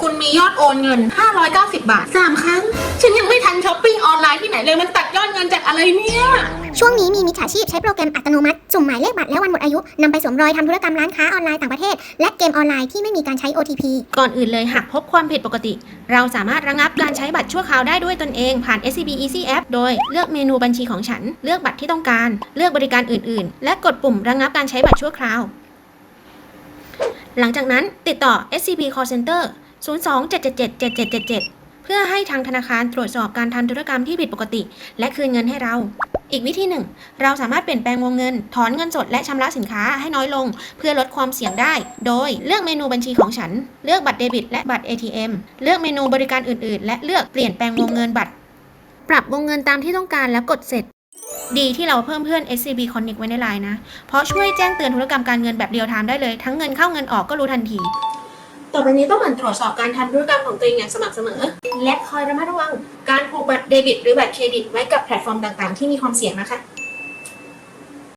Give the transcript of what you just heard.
คุณมียอดโอนเงิน 590 บาท 3 ครั้ง ฉันยังไม่ทันช้อปปิ้งออนไลน์ที่ไหนเลยมันตัดยอดเงินจากอะไรเนี่ย ช่วงนี้มีมิจฉาชีพใช้โปรแกรมอัตโนมัติสุ่มหมายเลขบัตรและวันหมดอายุนำไปสวมรอยทำธุรกรรมร้านค้าออนไลน์ต่างประเทศ และเกมออนไลน์ที่ไม่มีการใช้ OTP ก่อนอื่นเลยหากพบความผิดปกติ เราสามารถระงับการใช้บัตรชั่วคราวได้ด้วยตนเองผ่าน SCB Easy App โดยเลือกเมนูบัญชีของฉัน เลือกบัตรที่ต้องการ เลือกบริการอื่น ๆ และกดปุ่มระงับการใช้บัตรชั่วคราว หลังจากนั้นติดต่อ SCB Call Center 027777777 เพื่อให้ทางธนาคารตรวจสอบการทำธุรกรรมที่ผิดปกติ และคืนเงินให้เรา อีกวิธีหนึ่ง เราสามารถเปลี่ยนแปลงวงเงิน ถอนเงินสดและชำระสินค้าให้น้อยลง เพื่อลดความเสี่ยงได้ โดยเลือกเมนูบัญชีของฉัน เลือกบัตรเดบิต และบัตร ATM เลือกเมนูบริการอื่น ๆ และเลือกเปลี่ยนแปลงวงเงินบัตร ปรับวงเงินตามที่ต้องการแล้วกดเสร็จดีที่เราเพิ่มเพื่อน SCB Connect ไว้ในไลน์นะ เพราะช่วยแจ้งเตือนธุรกรรมการเงินแบบเรียลไทม์ได้เลย ทั้งเงินเข้าเงินออกก็รู้ทันที ต่อไปนี้ต้องหมั่นตรวจสอบการทำธุรกรรมของตัวเองอย่างสม่ำเสมอ และคอยระมัดระวังการผูกบัตรเดบิต หรือบัตรเครดิตไว้กับแพลตฟอร์มต่างๆ ที่มีความเสี่ยงนะคะ